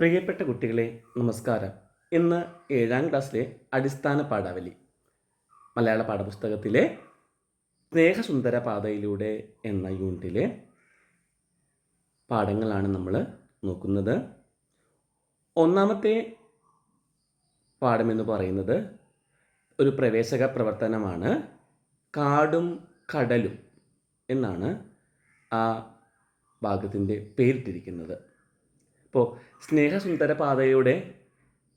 പ്രിയപ്പെട്ട കുട്ടികളെ നമസ്കാരം. ഇന്ന് ഏഴാം ക്ലാസ്സിലെ അടിസ്ഥാന പാഠാവലി. മലയാള പാഠപുസ്തകത്തിലെ സ്നേഹസുന്ദര പാതയിലൂടെ എന്ന യൂണിറ്റിലെ പാഠങ്ങളാണ് നമ്മൾ നോക്കുന്നത്. ഒന്നാമത്തെ പാഠമെന്ന് പറയുന്നത് ഒരു പ്രവേശക പ്രവർത്തനമാണ് കാടും കടലും എന്നാണ് ആ ഭാഗത്തിന്റെ പേരിട്ടിരിക്കുന്നത്. അപ്പോൾ സ്നേഹസുന്ദര പാതയുടെ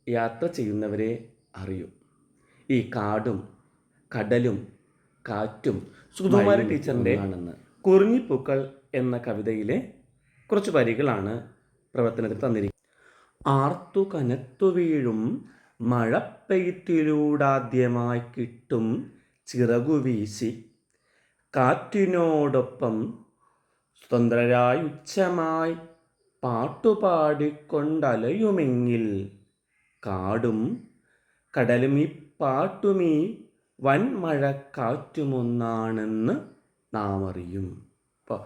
യാത്ര ചെയ്യുന്നവരെ അറിയൂ. ഈ കാടും കടലും കാറ്റും സുകുമാരി ടീച്ചറിന്റെ ആണെന്ന് കുറിഞ്ഞിപ്പൂക്കൾ എന്ന കവിതയിലെ കുറച്ച് വരികളാണ് പ്രവർത്തനത്തിൽ തന്നിരിക്കുന്നത്. ആർത്തു കനത്തു വീഴും മഴ മഴപ്പെയ്ത്തിലൂടാദ്യമായി കിട്ടും ചിറകു വീശി. കാറ്റിനോടൊപ്പം സ്വതന്ത്രരായി ഉച്ചമായി പാട്ടുപാടിക്കൊണ്ടലയുമെങ്കിൽ കാടും കടലും ഈ പാട്ടുമീ വൻമഴക്കാറ്റുമൊന്നാണെന്ന് നാം അറിയും അപ്പോൾ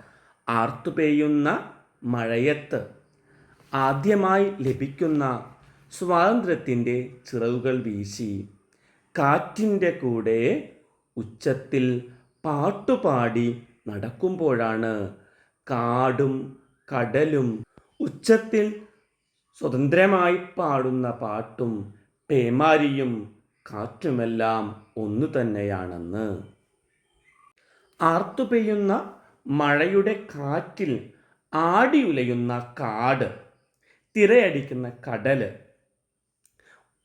ആർത്തു പെയ്യുന്ന മഴയത്ത് ആദ്യമായി ലഭിക്കുന്ന സ്വാതന്ത്ര്യത്തിന്റെ ചിറകുകൾ വീശി കാറ്റിന്റെ കൂടെ ഉച്ചത്തിൽ പാട്ടുപാടി നടക്കുമ്പോഴാണ് കാടും കടലും ഉച്ചത്തിൽ സ്വതന്ത്രമായി പാടുന്ന പാട്ടും പേമാരിയും കാറ്റുമെല്ലാം ഒന്നു തന്നെയാണെന്ന്. ആർത്തു പെയ്യുന്ന മഴയുടെ കാറ്റിൽ ആടിയുലയുന്ന കാട് തിരയടിക്കുന്ന കടൽ.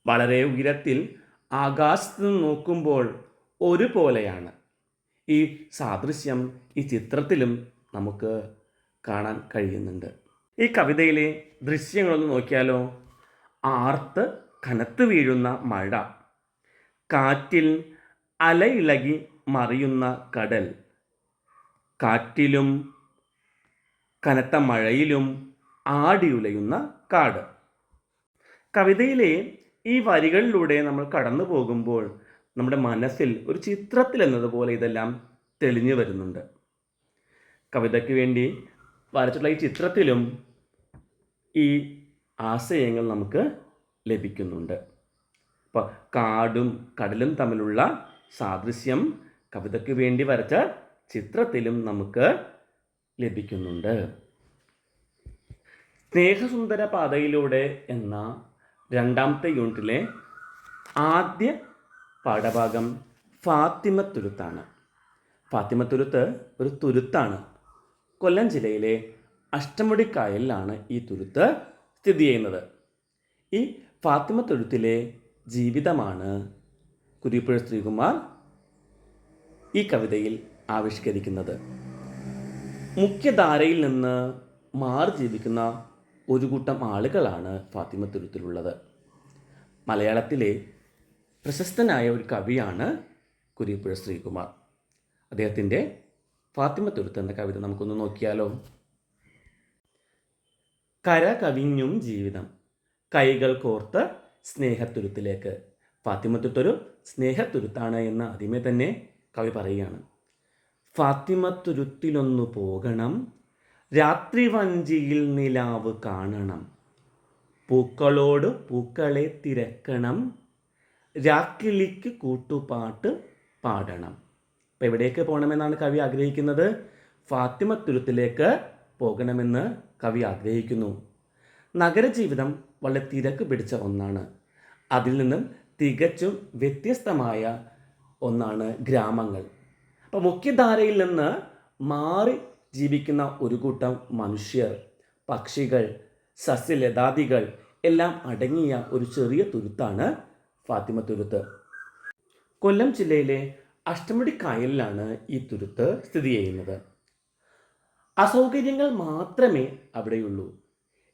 വളരെ ഉയരത്തിൽ ആകാശത്ത് നിന്ന് നോക്കുമ്പോൾ ഒരുപോലെയാണ്. ഈ സാദൃശ്യം ഈ ചിത്രത്തിലും നമുക്ക് കാണാൻ കഴിയുന്നുണ്ട്. ഈ കവിതയിലെ ദൃശ്യങ്ങളൊന്ന് നോക്കിയാലോ? ആർത്ത് കനത്ത് വീഴുന്ന മഴ കാറ്റിൽ അലയിളകി മറിയുന്ന കടൽ കാറ്റിലും കനത്ത മഴയിലും ആടിയുലയുന്ന കാട്. കവിതയിലെ ഈ വരികളിലൂടെ നമ്മൾ കടന്നു പോകുമ്പോൾ നമ്മുടെ മനസ്സിൽ ഒരു ചിത്രത്തിൽ എന്നതുപോലെ ഇതെല്ലാം തെളിഞ്ഞു വരുന്നുണ്ട്. കവിതയ്ക്ക് വേണ്ടി വരച്ചിട്ടുള്ള ഈ ചിത്രത്തിലും ഈ ആശയങ്ങൾ നമുക്ക് ലഭിക്കുന്നുണ്ട്. അപ്പോൾ കാടും കടലും തമ്മിലുള്ള സാദൃശ്യം കവിതയ്ക്ക് വേണ്ടി വരച്ച ചിത്രത്തിലും നമുക്ക് ലഭിക്കുന്നുണ്ട്. സ്നേഹസുന്ദര പാതയിലൂടെ എന്ന രണ്ടാമത്തെ യൂണിറ്റിലെ ആദ്യ പാഠഭാഗം ഫാത്തിമ തുരുത്താണ്. ഫാത്തിമ തുരുത്ത് ഒരു തുരുത്താണ് കൊല്ലം ജില്ലയിലെ അഷ്ടമുടിക്കായലിലാണ് ഈ തുരുത്ത് സ്ഥിതി ചെയ്യുന്നത്. ഈ ഫാത്തിമ തുരുത്തിലെ ജീവിതമാണ് കുരിപ്പുഴ ശ്രീകുമാർ ഈ കവിതയിൽ ആവിഷ്കരിക്കുന്നത്. മുഖ്യധാരയിൽ നിന്ന് മാറി ജീവിക്കുന്ന ഒരു കൂട്ടം ആളുകളാണ് ഫാത്തിമ തുരുത്തിലുള്ളത്. മലയാളത്തിലെ പ്രശസ്തനായ ഒരു കവിയാണ് കുരിപ്പുഴ ശ്രീകുമാർ. അദ്ദേഹത്തിന്റെ ഫാത്തിമ തുരുത്ത് എന്ന കവിത നമുക്കൊന്ന് നോക്കിയാലോ? കര കവിഞ്ഞും ജീവിതം. കൈകൾ കോർത്ത് സ്നേഹത്തുരുത്തിലേക്ക്. ഫാത്തിമത്തുരുത്തൊരു സ്നേഹത്തുരുത്താണ് എന്ന് ആദ്യമേ തന്നെ കവി പറയുകയാണ്. ഫാത്തിമത്തുരുത്തിലൊന്നു പോകണം. രാത്രി വഞ്ചിയിൽ നിലാവ് കാണണം. പൂക്കളോട് പൂക്കളെ തിരക്കണം. രാക്കിളിക്ക് കൂട്ടുപാട്ട് പാടണം. അപ്പം എവിടേക്ക് പോകണമെന്നാണ് കവി ആഗ്രഹിക്കുന്നത്? ഫാത്തിമത്തുരുത്തിലേക്ക് പോകണമെന്ന് കവി ആഗ്രഹിക്കുന്നു. നഗരജീവിതം വളരെ തിരക്ക് പിടിച്ച ഒന്നാണ്. അതിൽ നിന്നും തികച്ചും വ്യത്യസ്തമായ ഒന്നാണ് ഗ്രാമങ്ങൾ. അപ്പോൾ മുഖ്യധാരയിൽ നിന്ന് മാറി ജീവിക്കുന്ന ഒരു കൂട്ടം മനുഷ്യർ പക്ഷികൾ സസ്യലതാദികൾ എല്ലാം അടങ്ങിയ ഒരു ചെറിയ തുരുത്താണ് ഫാത്തിമ തുരുത്ത്. കൊല്ലം ജില്ലയിലെ അഷ്ടമുടി കായലിലാണ് ഈ തുരുത്ത് സ്ഥിതി ചെയ്യുന്നത്. അസൗകര്യങ്ങൾ മാത്രമേ അവിടെയുള്ളൂ.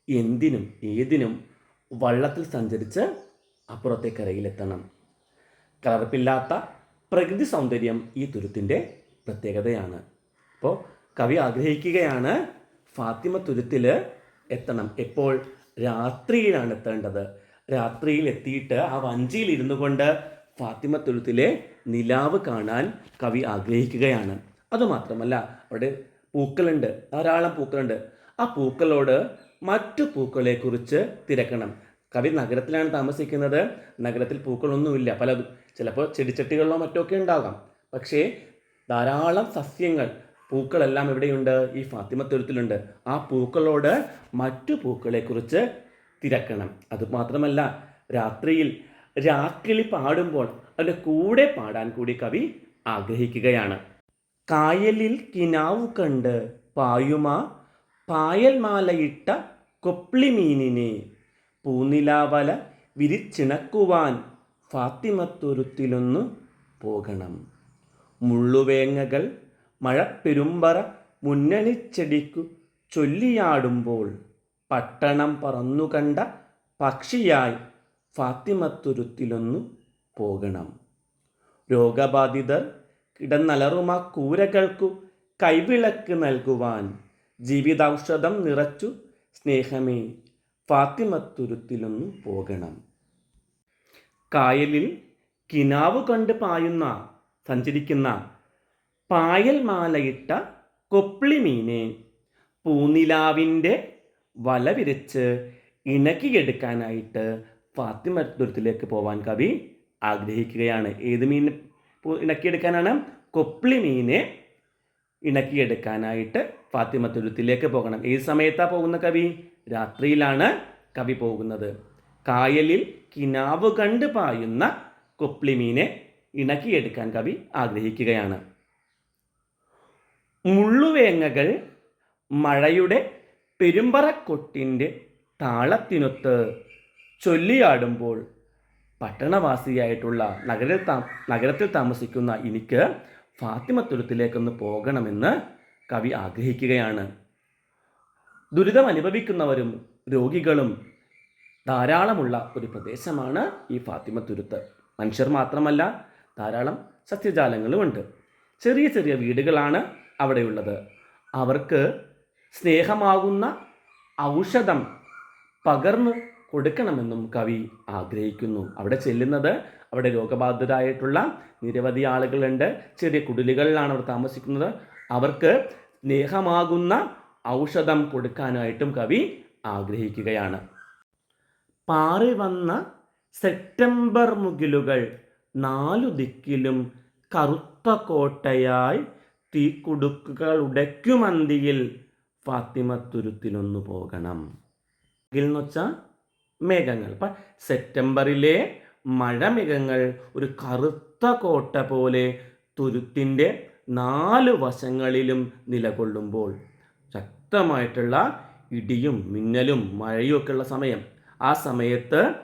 എന്തിനും ഏതിനും വള്ളത്തിൽ സഞ്ചരിച്ച് അപ്പുറത്തെ കരയിലെത്തണം. കലർപ്പില്ലാത്ത പ്രകൃതി സൗന്ദര്യം ഈ തുരുത്തിന്റെ പ്രത്യേകതയാണ്. അപ്പോൾ കവി ആഗ്രഹിക്കുകയാണ് ഫാത്തിമ തുരുത്തിൽ എത്തണം. എപ്പോൾ? രാത്രിയിലാണ് എത്തേണ്ടത്. രാത്രിയിൽ എത്തിയിട്ട് ആ വഞ്ചിയിൽ ഇരുന്നു കൊണ്ട് ഫാത്തിമ തുരുത്തിലെ നിലാവ് കാണാൻ കവി ആഗ്രഹിക്കുകയാണ്. അതുമാത്രമല്ല അവിടെ പൂക്കളുണ്ട്. ധാരാളം പൂക്കളുണ്ട്. ആ പൂക്കളോട് മറ്റു പൂക്കളെക്കുറിച്ച് തിരക്കണം. കവി നഗരത്തിലാണ് താമസിക്കുന്നത്. നഗരത്തിൽ പൂക്കളൊന്നുമില്ല. പലതും ചിലപ്പോൾ ചെടിച്ചട്ടികളിലോ മറ്റോ ഒക്കെ ഉണ്ടാകാം. പക്ഷേ ധാരാളം സസ്യങ്ങൾ പൂക്കളെല്ലാം എവിടെയുണ്ട് ഈ ഫാത്തിമ തുരുത്തിലുണ്ട്. ആ പൂക്കളോട് മറ്റു പൂക്കളെക്കുറിച്ച് തിരക്കണം. അതുമാത്രമല്ല രാത്രിയിൽ രാക്കിളി പാടുമ്പോൾ അതിന്റെ കൂടെ പാടാൻ കൂടി കവി ആഗ്രഹിക്കുകയാണ്. കായലിൽ കിനാവു കണ്ട് പായുമ പായൽമാലയിട്ട കൊപ്ലിമീനിനെ. പൂനിലാവല വിരിച്ചിണക്കുവാൻ ഫാത്തിമത്തുരുത്തിലൊന്നു പോകണം. മുള്ളുവേങ്ങകൾ മഴപ്പെരുമ്പറ മുന്നണിച്ചെടിക്കു ചൊല്ലിയാടുമ്പോൾ പട്ടണം പറന്നുകണ്ട പക്ഷിയായി ഫാത്തിമത്തുരുത്തിലൊന്നു പോകണം. രോഗബാധിതർ കിടന്നലറുമ കൂരകൾക്കു കൈവിളക്ക് നൽകുവാൻ ജീവിതൌഷധം നിറച്ചു സ്നേഹമേ ഫാത്തിമത്തുരുത്തിലൊന്നു പോകണം. കായലിൽ കിനാവ് കണ്ട് പായുന്ന സഞ്ചരിക്കുന്ന പായൽ മാലയിട്ട കൊപ്ലിമീനെ പൂനിലാവിന്റെ വല വിരിച്ച് ഇണക്കിയെടുക്കാനായിട്ട് ഫാത്തിമത്തുരത്തിലേക്ക് പോവാൻ കവി ആഗ്രഹിക്കുകയാണ്. ഏത് മീൻ ഇണക്കിയെടുക്കാനാണ്. കൊപ്ലി മീനെ ഇണക്കിയെടുക്കാനായിട്ട് ഫാത്തിമ തുരുത്തിലേക്ക് പോകണം. ഏത് സമയത്താണ് പോകുന്ന കവി? രാത്രിയിലാണ് കവി പോകുന്നത്. കായലിൽ കിനാവ് കണ്ട് പായുന്ന കൊപ്ലിമീനെ ഇണക്കിയെടുക്കാൻ കവി ആഗ്രഹിക്കുകയാണ്. മുള്ളുവേങ്ങകൾ മഴയുടെ പെരുമ്പറക്കൊട്ടിന്റെ താളത്തിനൊത്ത് ചൊല്ലിയാടുമ്പോൾ പട്ടണവാസിയായിട്ടുള്ള നഗരത്തിൽ നഗരത്തിൽ താമസിക്കുന്ന എനിക്ക് ഫാത്തിമത്തുരത്തിലേക്കൊന്ന് പോകണമെന്ന് കവി ആഗ്രഹിക്കുകയാണ്. ദുരിതം അനുഭവിക്കുന്നവരും രോഗികളും ധാരാളമുള്ള ഒരു പ്രദേശമാണ് ഈ ഫാത്തിമത്തുരുത്ത് മനുഷ്യർ മാത്രമല്ല ധാരാളം സസ്യജാലങ്ങളുമുണ്ട് ചെറിയ ചെറിയ വീടുകളാണ് അവിടെയുള്ളത്. അവർക്ക് സ്നേഹമാകുന്ന ഔഷധം പകർന്നു കൊടുക്കണമെന്നും കവി ആഗ്രഹിക്കുന്നു. അവിടെ ചെല്ലുന്നത് അവിടെ രോഗബാധിതരായിട്ടുള്ള നിരവധി ആളുകളുണ്ട്. ചെറിയ കുടിലുകളിലാണ് അവർ താമസിക്കുന്നത്. അവർക്ക് സ്നേഹമാകുന്ന ഔഷധം കൊടുക്കാനായിട്ടും കവി ആഗ്രഹിക്കുകയാണ്. പാറി വന്ന സെപ്റ്റംബർ മുകിലുകൾ നാലു ദിക്കിലും കറുത്ത കോട്ടയായി തീക്കുടുക്കുകൾ ഉടയ്ക്കുമന്തിയിൽ ഫാത്തിമത്തുരുത്തിലൊന്നു പോകണം. എന്ന് വെച്ചാൽ മേഘങ്ങൾ. അപ്പം സെപ്റ്റംബറിലെ മഴമേഘങ്ങൾ ഒരു കറുത്ത കോട്ട പോലെ തുരുത്തിന്റെ നാല് വശങ്ങളിലും നിലകൊള്ളുമ്പോൾ ശക്തമായിട്ടുള്ള ഇടിയും മിന്നലും മഴയും ഒക്കെ ഉള്ള സമയം. ആ സമയത്ത്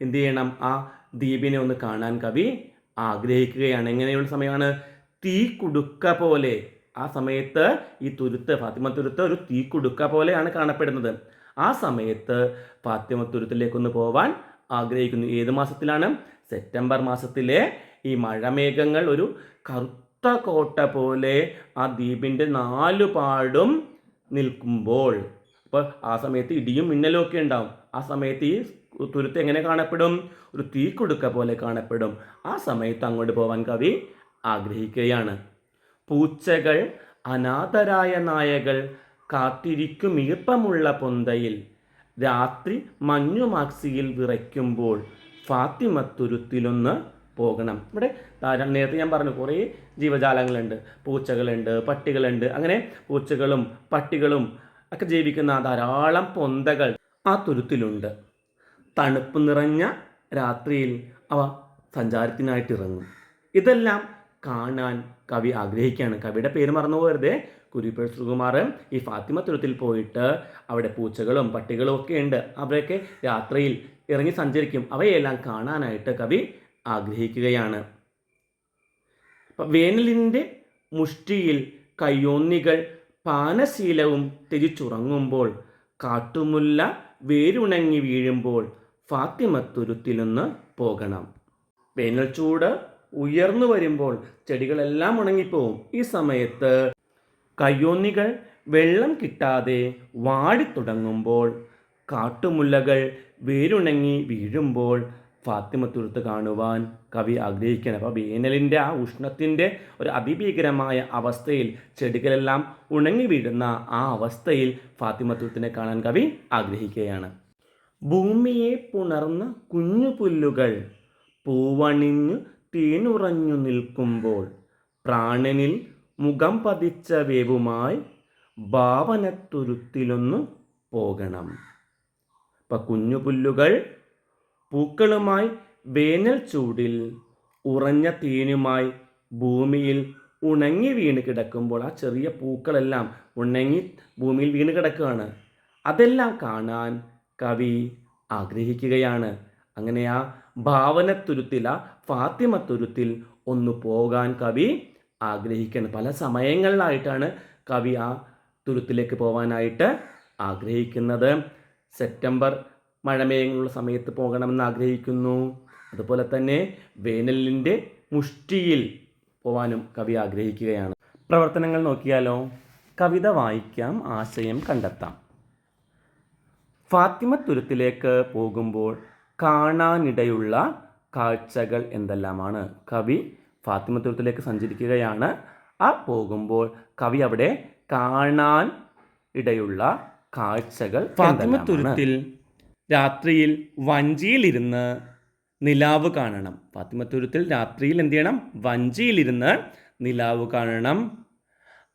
എന്ത് ചെയ്യണം? ആ ദ്വീപിനെ ഒന്ന് കാണാൻ കവി ആഗ്രഹിക്കുകയാണ്. എങ്ങനെയുള്ള സമയമാണ്? തീ കുടുക്ക പോലെ. ആ സമയത്ത് ഈ തുരുത്ത് ഫാത്തിമ തുരുത്ത് ഒരു തീ കുടുക്ക പോലെയാണ് കാണപ്പെടുന്നത്. ആ സമയത്ത് ഫാത്തിമ തുരുത്തിലേക്കൊന്ന് പോവാൻ ആഗ്രഹിക്കുന്നു. ഏത് മാസത്തിലാണ്? സെപ്റ്റംബർ മാസത്തിലെ ഈ മഴമേഘങ്ങൾ ഒരു കറുത്ത കോട്ട പോലെ ആ ദ്വീപിന്റെ നാലു പാടും നിൽക്കുമ്പോൾ. അപ്പോൾ ആ സമയത്ത് ഇടിയും മിന്നലും ഒക്കെ ഉണ്ടാവും. ആ സമയത്ത് ഈ തുരുത്ത് എങ്ങനെ കാണപ്പെടും? ഒരു തീ കൊടുക്ക പോലെ കാണപ്പെടും. ആ സമയത്ത് അങ്ങോട്ട് പോവാൻ കവി ആഗ്രഹിക്കുകയാണ്. പൂച്ചകൾ അനാഥരായ നായകൾ കാത്തിരിക്കും ഈർപ്പമുള്ള പൊന്തയിൽ. രാത്രി മഞ്ഞുമാക്സിയിൽ വിറയ്ക്കുമ്പോൾ ഫാത്തിമത്തുരുത്തിലൊന്ന് പോകണം. ഇവിടെ നേരത്തെ ഞാൻ പറഞ്ഞു കുറേ ജീവജാലങ്ങളുണ്ട്. പൂച്ചകളുണ്ട് പട്ടികളുണ്ട്. അങ്ങനെ പൂച്ചകളും പട്ടികളും ഒക്കെ ജീവിക്കുന്ന ധാരാളം പൊന്തകൾ ആ തുരുത്തിലുണ്ട്. തണുപ്പ് നിറഞ്ഞ രാത്രിയിൽ അവ സഞ്ചാരത്തിനായിട്ട് ഇറങ്ങും ഇതെല്ലാം കാണാൻ കവി ആഗ്രഹിക്കുകയാണ്. കവിയുടെ പേര് മറന്നു പോകരുതേ കുരിപ്പേൾ ശ്രീകുമാർ ഈ ഫാത്തിമ തുരത്തിൽ പോയിട്ട് അവിടെ പൂച്ചകളും പട്ടികളും ഒക്കെ ഉണ്ട്. അവരൊക്കെ രാത്രിയിൽ ഇറങ്ങി സഞ്ചരിക്കും. അവയെല്ലാം കാണാനായിട്ട് കവി ആഗ്രഹിക്കുകയാണ്. വേനലിന്റെ മുഷ്ടിയിൽ കയ്യോന്നികൾ പാനശീലവും തിരിച്ചുറങ്ങുമ്പോൾ കാട്ടുമുല്ല വേരുണങ്ങി വീഴുമ്പോൾ ഫാത്തിമത്തുരുത്തിലൊന്ന് പോകണം. വേനൽ ചൂട് ഉയർന്നു വരുമ്പോൾ ചെടികളെല്ലാം ഉണങ്ങിപ്പോവും. ഈ സമയത്ത് കയ്യോന്നികൾ വെള്ളം കിട്ടാതെ വാടിത്തുടങ്ങുമ്പോൾ കാട്ടുമുല്ലകൾ വേരുണങ്ങി വീഴുമ്പോൾ ഫാത്തിമ തുരുത്ത് കാണുവാൻ കവി ആഗ്രഹിക്കണം. അപ്പോൾ വേനലിന്റെ ആ ഉഷ്ണത്തിന്റെ ഒരു അതിഭീകരമായ അവസ്ഥയിൽ ചെടികളെല്ലാം ഉണങ്ങി വീഴുന്ന ആ അവസ്ഥയിൽ ഫാത്തിമ തുരുത്തിനെ കാണാൻ കവി ആഗ്രഹിക്കുകയാണ്. ഭൂമിയെ പുണർന്ന കുഞ്ഞു പുല്ലുകൾ പൂവണിഞ്ഞു തീനുറഞ്ഞു നിൽക്കുമ്പോൾ പ്രാണനിൽ മുഖം പതിച്ച വേവുമായി ഭാവനത്തുരുത്തിലൊന്നു പോകണം. ഇപ്പം കുഞ്ഞുപുല്ലുകൾ പൂക്കളുമായി വേനൽ ചൂടിൽ ഉറഞ്ഞ തീനുമായി ഭൂമിയിൽ ഉണങ്ങി വീണ് കിടക്കുമ്പോൾ ആ ചെറിയ പൂക്കളെല്ലാം ഉണങ്ങി ഭൂമിയിൽ വീണ് കിടക്കുകയാണ്. അതെല്ലാം കാണാൻ കവി ആഗ്രഹിക്കുകയാണ്. അങ്ങനെ ആ ഭാവനത്തുരുത്തിൽ ആ ഫാത്തിമത്തുരുത്തിൽ ഒന്ന് പോകാൻ കവി ആഗ്രഹിക്കുന്നത് പല സമയങ്ങളിലായിട്ടാണ് കവി ആ തുരുത്തിലേക്ക് പോകാനായിട്ട് ആഗ്രഹിക്കുന്നത്. സെപ്റ്റംബർ മഴമേയങ്ങളുള്ള സമയത്ത് പോകണമെന്ന് ആഗ്രഹിക്കുന്നു. അതുപോലെ തന്നെ വേനലിന്റെ മുഷ്ടിയിൽ പോവാനും കവി ആഗ്രഹിക്കുകയാണ്. പ്രവർത്തനങ്ങൾ നോക്കിയാലോ? കവിത വായിക്കാം ആശയം കണ്ടെത്താം. ഫാത്തിമ തുരുത്തിലേക്ക് പോകുമ്പോൾ കാണാനിടയുള്ള കാഴ്ചകൾ എന്തെല്ലാമാണ്? കവി ഫാത്തിമ തുരുത്തിലേക്ക് സഞ്ചരിക്കുകയാണ്. ആ പോകുമ്പോൾ കവി അവിടെ കാണാൻ ഇടയുള്ള കാഴ്ചകൾ ഫാത്തിമ തുരുത്തിൽ രാത്രിയിൽ വഞ്ചിയിലിരുന്ന് നിലാവ് കാണണം. ഫാത്തിമ തുരുത്തിൽ രാത്രിയിൽ എന്ത് ചെയ്യണം? വഞ്ചിയിലിരുന്ന് നിലാവ് കാണണം.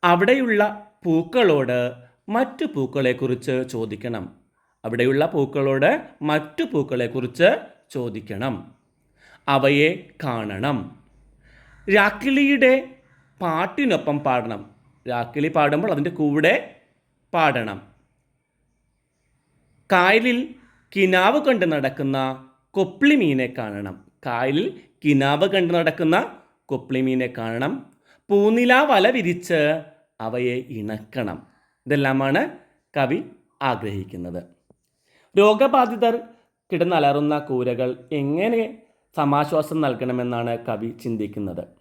അവിടെയുള്ള പൂക്കളോട് മറ്റു പൂക്കളെക്കുറിച്ച് ചോദിക്കണം. അവിടെയുള്ള പൂക്കളോട് മറ്റു പൂക്കളെക്കുറിച്ച് ചോദിക്കണം. അവയെ കാണണം. രാക്കിളിയുടെ പാട്ടിനൊപ്പം പാടണം. രാക്കിളി പാടുമ്പോൾ അതിന്റെ കൂടെ പാടണം. കായലിൽ കിനാവ് കണ്ട് നടക്കുന്ന കൊപ്ലി മീനെ കാണണം. കായലിൽ കിനാവ് കണ്ട് നടക്കുന്ന കൊപ്ലി മീനെ കാണണം. പൂനില വല വിരിച്ച് അവയെ ഇണക്കണം. ഇതെല്ലാമാണ് കവി ആഗ്രഹിക്കുന്നത്. രോഗബാധിതർ കിടന്നലറുന്ന കൂരകൾ എങ്ങനെ സമാശ്വാസം നൽകണമെന്നാണ് കവി ചിന്തിക്കുന്നത്.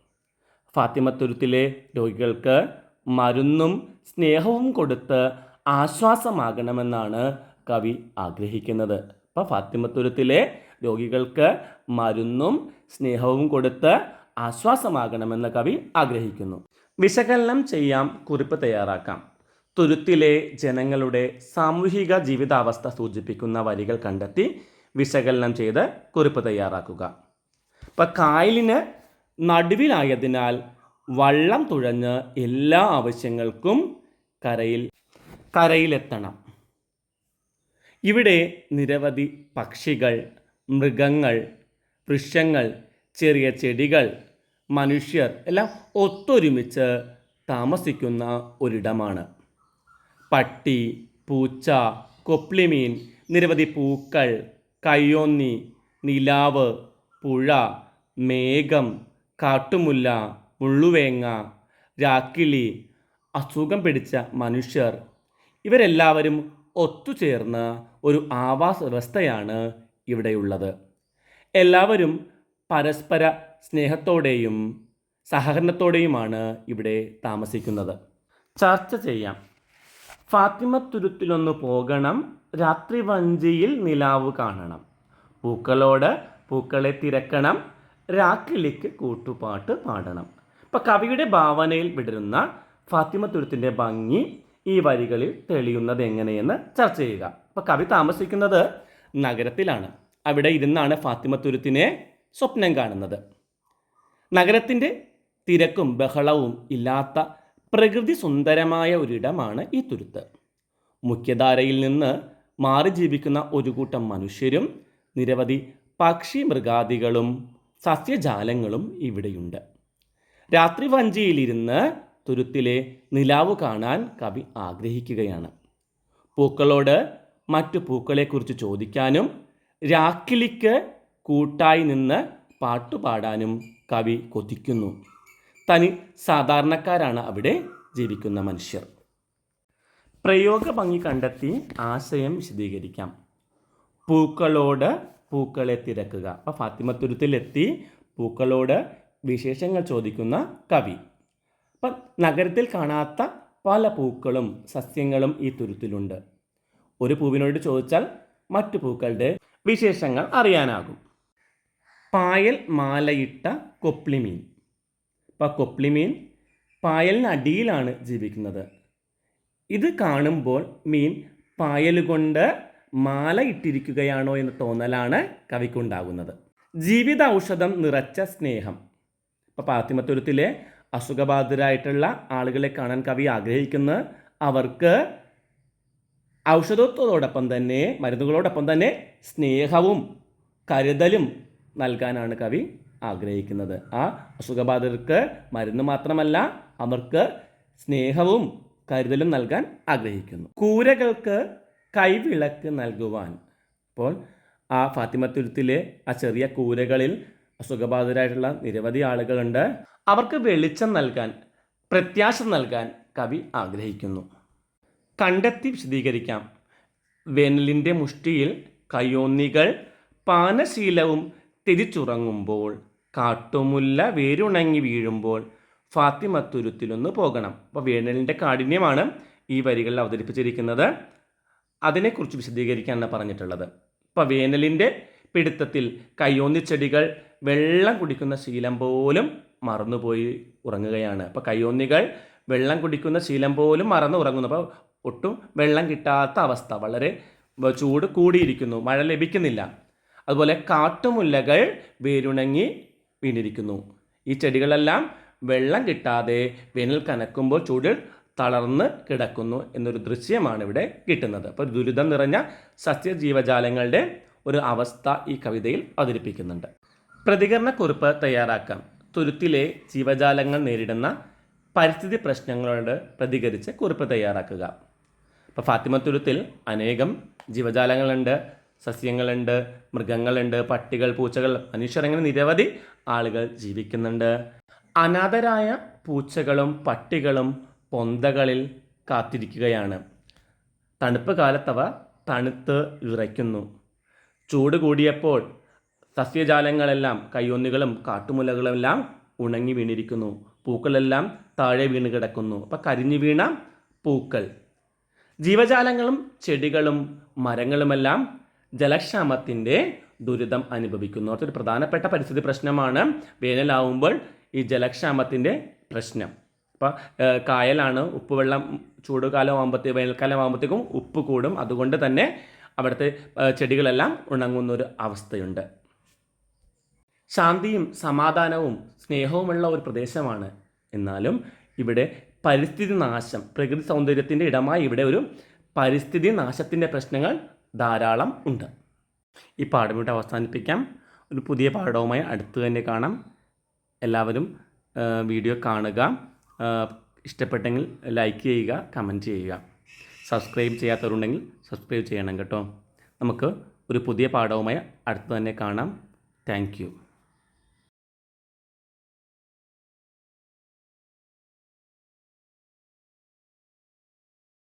ഫാത്തിമത്തുരുത്തിലെ രോഗികൾക്ക് മരുന്നും സ്നേഹവും കൊടുത്ത് ആശ്വാസമാകണമെന്നാണ് കവി ആഗ്രഹിക്കുന്നത്. അപ്പോൾ ഫാത്തിമത്തുരുത്തിലെ രോഗികൾക്ക് മരുന്നും സ്നേഹവും കൊടുത്ത് ആശ്വാസമാകണമെന്ന് കവി ആഗ്രഹിക്കുന്നു. വിശകലനം ചെയ്യാം കുറിപ്പ് തയ്യാറാക്കാം. തുരുത്തിലെ ജനങ്ങളുടെ സാമൂഹിക ജീവിതാവസ്ഥ സൂചിപ്പിക്കുന്ന വരികൾ കണ്ടെത്തി വിശകലനം ചെയ്ത് കുറിപ്പ് തയ്യാറാക്കുക. ഇപ്പം കായലിന് നടുവിലായതിനാൽ വള്ളം തുഴഞ്ഞ് എല്ലാ ആവശ്യങ്ങൾക്കും കരയിൽ കരയിലെത്തണം. ഇവിടെ നിരവധി പക്ഷികൾ മൃഗങ്ങൾ വൃക്ഷങ്ങൾ ചെറിയ ചെടികൾ മനുഷ്യർ എല്ലാം ഒത്തൊരുമിച്ച് താമസിക്കുന്ന ഒരിടമാണ്. പട്ടി പൂച്ച കൊപ്ലിമീൻ നിരവധി പൂക്കൾ കയ്യോന്നി നിലാവ് പുഴ മേഘം കാട്ടുമുല്ല മുള്ളുവേങ്ങ രാക്കിളി അസുഖം പിടിച്ച മനുഷ്യർ. ഇവരെല്ലാവരും ഒത്തുചേർന്ന് ഒരു ആവാസ വ്യവസ്ഥയാണ് ഇവിടെയുള്ളത്. എല്ലാവരും പരസ്പര സ്നേഹത്തോടെയും സഹകരണത്തോടെയുമാണ് ഇവിടെ താമസിക്കുന്നത്. ചർച്ച ചെയ്യാം. ഫാത്തിമ തുരുത്തിലൊന്ന് പോകണം രാത്രി വഞ്ചിയിൽ നിലാവ് കാണണം. പൂക്കളോട് പൂക്കളെ തിരക്കണം രാക്കിളിക്ക് കൂട്ടുപാട്ട് പാടണം. ഇപ്പം കവിയുടെ ഭാവനയിൽ വിടരുന്ന ഫാത്തിമ തുരുത്തിന്റെ ഭംഗി ഈ വരികളിൽ തെളിയുന്നത് എങ്ങനെയെന്ന് ചർച്ച ചെയ്യുക. അപ്പോൾ കവി താമസിക്കുന്നത് നഗരത്തിലാണ്. അവിടെ ഇരുന്നാണ് ഫാത്തിമ തുരുത്തിനെ സ്വപ്നം കാണുന്നത്. നഗരത്തിന്റെ തിരക്കും ബഹളവും ഇല്ലാത്ത പ്രകൃതി സുന്ദരമായ ഒരിടമാണ് ഈ തുരുത്ത്. മുഖ്യധാരയിൽ നിന്ന് മാറി ജീവിക്കുന്ന ഒരു കൂട്ടം മനുഷ്യരും നിരവധി പക്ഷി മൃഗാദികളും സസ്യജാലങ്ങളും ഇവിടെയുണ്ട്. രാത്രി വഞ്ചിയിലിരുന്ന് തുരുത്തിലെ നിലാവ് കാണാൻ കവി ആഗ്രഹിക്കുകയാണ്. പൂക്കളോട് മറ്റു പൂക്കളെക്കുറിച്ച് ചോദിക്കാനും രാക്കിളിക്ക് കൂട്ടായി നിന്ന് പാട്ടുപാടാനും കവി കൊതിക്കുന്നു. തനി സാധാരണക്കാരാണ് അവിടെ ജീവിക്കുന്ന മനുഷ്യർ. പ്രയോഗ ഭംഗി കണ്ടെത്തി ആശയം വിശദീകരിക്കാം. പൂക്കളോട് പൂക്കളെ തിരക്കുക. അപ്പോൾ ഫാത്തിമത്തുരുത്തിലെത്തി പൂക്കളോട് വിശേഷങ്ങൾ ചോദിക്കുന്ന കവി. അപ്പം നഗരത്തിൽ കാണാത്ത പല പൂക്കളും സസ്യങ്ങളും ഈ തുരുത്തിലുണ്ട്. ഒരു പൂവിനോട് ചോദിച്ചാൽ മറ്റു പൂക്കളുടെ വിശേഷങ്ങൾ അറിയാനാകും. പായൽ മാലയിട്ട കൊപ്ലിമീൻ. അപ്പോൾ കൊപ്ലിമീൻ പായലിനടിയിലാണ് ജീവിക്കുന്നത്. ഇത് കാണുമ്പോൾ മീൻ പായൽ കൊണ്ട് മാല ഇട്ടിരിക്കുകയാണോ എന്ന തോന്നലാണ് കവിക്കുണ്ടാകുന്നത്. ജീവിത ഔഷധം നിറച്ച സ്നേഹം. ഇപ്പോൾ പാത്തിമത്തുരത്തിലെ അസുഖബാധിതരായിട്ടുള്ള ആളുകളെ കാണാൻ കവി ആഗ്രഹിക്കുന്ന അവർക്ക് ഔഷധത്തോടൊപ്പം തന്നെ മരുന്നുകളോടൊപ്പം തന്നെ സ്നേഹവും കരുതലും നൽകാനാണ് കവി ആഗ്രഹിക്കുന്നത്. ആ അസുഖബാധിതർക്ക് മരുന്ന് മാത്രമല്ല അവർക്ക് സ്നേഹവും കരുതലും നൽകാൻ ആഗ്രഹിക്കുന്നു. കൂരകൾക്ക് കൈവിളക്ക് നൽകുവാൻ. അപ്പോൾ ആ ഫാത്തിമത്തുരുത്തിലെ ആ ചെറിയ കൂരകളിൽ അസുഖബാധിതരായിട്ടുള്ള നിരവധി ആളുകളുണ്ട്. അവർക്ക് വെളിച്ചം നൽകാൻ പ്രത്യാശ നൽകാൻ കവി ആഗ്രഹിക്കുന്നു. കണ്ടെത്തി വിശദീകരിക്കാം. വേനലിന്റെ മുഷ്ടിയിൽ കയ്യോന്നികൾ പാനശീലവും തിരിച്ചുറങ്ങുമ്പോൾ കാട്ടുമുല്ല വേരുണങ്ങി വീഴുമ്പോൾ ഫാത്തിമത്തുരുത്തിലൊന്ന് പോകണം. അപ്പോൾ വേനലിന്റെ കാഠിന്യമാണ് ഈ വരികളിൽ അവതരിപ്പിച്ചിരിക്കുന്നത്. അതിനെക്കുറിച്ച് വിശദീകരിക്കാനാണ് പറഞ്ഞിട്ടുള്ളത്. ഇപ്പോൾ വേനലിന്റെ പിടുത്തത്തിൽ കയ്യോന്നിച്ചെടികൾ വെള്ളം കുടിക്കുന്ന ശീലം പോലും മറന്നുപോയി ഉറങ്ങുകയാണ്. അപ്പോൾ കയ്യോന്നികൾ വെള്ളം കുടിക്കുന്ന ശീലം പോലും മറന്നു ഉറങ്ങുന്നു. അപ്പോൾ ഒട്ടും വെള്ളം കിട്ടാത്ത അവസ്ഥ. വളരെ ചൂട് കൂടിയിരിക്കുന്നു. മഴ ലഭിക്കുന്നില്ല. അതുപോലെ കാട്ടുമുല്ലകൾ വേരുണങ്ങി വീണിരിക്കുന്നു. ഈ ചെടികളെല്ലാം വെള്ളം കിട്ടാതെ വേനൽ കനക്കുമ്പോൾ ചൂടിൽ തളർന്ന് കിടക്കുന്നു എന്നൊരു ദൃശ്യമാണ് ഇവിടെ കിട്ടുന്നത് അപ്പോൾ ദുരിതം നിറഞ്ഞ സസ്യജീവജാലങ്ങളുടെ ഒരു അവസ്ഥ ഈ കവിതയിൽ അവതരിപ്പിക്കുന്നുണ്ട്. പ്രതികരണക്കുറിപ്പ് തയ്യാറാക്കാം. തുരുത്തിലെ ജീവജാലങ്ങൾ നേരിടുന്ന പരിസ്ഥിതി പ്രശ്നങ്ങളോട് പ്രതികരിച്ച് കുറിപ്പ് തയ്യാറാക്കുക. ഇപ്പോൾ ഫാത്തിമ തുരുത്തിൽ അനേകം ജീവജാലങ്ങളുണ്ട് സസ്യങ്ങളുണ്ട് മൃഗങ്ങളുണ്ട് പട്ടികൾ പൂച്ചകൾ മനുഷ്യർ അങ്ങനെ നിരവധി ആളുകൾ ജീവിക്കുന്നുണ്ട്. അനാഥരായ പൂച്ചകളും പട്ടികളും പൊന്തകളിൽ കാത്തിരിക്കുകയാണ്. തണുപ്പ് കാലത്തവ തണുത്ത് വിറയ്ക്കുന്നു ചൂട് കൂടിയപ്പോൾ സസ്യജാലങ്ങളെല്ലാം കയ്യൊന്നുകളും കാട്ടുമുലകളുമെല്ലാം ഉണങ്ങി വീണിരിക്കുന്നു. പൂക്കളെല്ലാം താഴെ വീണ് കിടക്കുന്നു. അപ്പം കരിഞ്ഞു വീണ പൂക്കൾ. ജീവജാലങ്ങളും ചെടികളും മരങ്ങളുമെല്ലാം ജലക്ഷാമത്തിന്റെ ദുരിതം അനുഭവിക്കുന്നു. അതൊരു പ്രധാനപ്പെട്ട പരിസ്ഥിതി പ്രശ്നമാണ്. വേനലാവുമ്പോൾ ഈ ജലക്ഷാമത്തിന്റെ പ്രശ്നം. അപ്പോൾ കായലാണ് ഉപ്പുവെള്ളം ചൂടുകാലം ആകുമ്പോഴത്തേ വേനൽക്കാലം ആകുമ്പോഴത്തേക്കും ഉപ്പ് കൂടും. അതുകൊണ്ട് തന്നെ അവിടുത്തെ ചെടികളെല്ലാം ഉണങ്ങുന്ന ഒരു അവസ്ഥയുണ്ട്. ശാന്തിയും സമാധാനവും സ്നേഹവുമുള്ള ഒരു പ്രദേശമാണ്. എന്നാലും ഇവിടെ പരിസ്ഥിതി നാശം പ്രകൃതി സൗന്ദര്യത്തിന്റെ ഇടമായി ഇവിടെ ഒരു പരിസ്ഥിതി നാശത്തിന്റെ പ്രശ്നങ്ങൾ ധാരാളം ഉണ്ട്. ഈ പാഠം ഇവിടെ അവസാനിപ്പിക്കാം. ഒരു പുതിയ പാഠവുമായി അടുത്ത് തന്നെ കാണാം. എല്ലാവരും വീഡിയോ കാണുക. ഇഷ്ടപ്പെട്ടെങ്കിൽ ലൈക്ക് ചെയ്യുക കമന്റ് ചെയ്യുക. സബ്സ്ക്രൈബ് ചെയ്യാത്തവരുണ്ടെങ്കിൽ സബ്സ്ക്രൈബ് ചെയ്യണം കേട്ടോ. നമുക്ക് ഒരു പുതിയ പാഠവുമായി അടുത്ത് തന്നെ കാണാം. താങ്ക്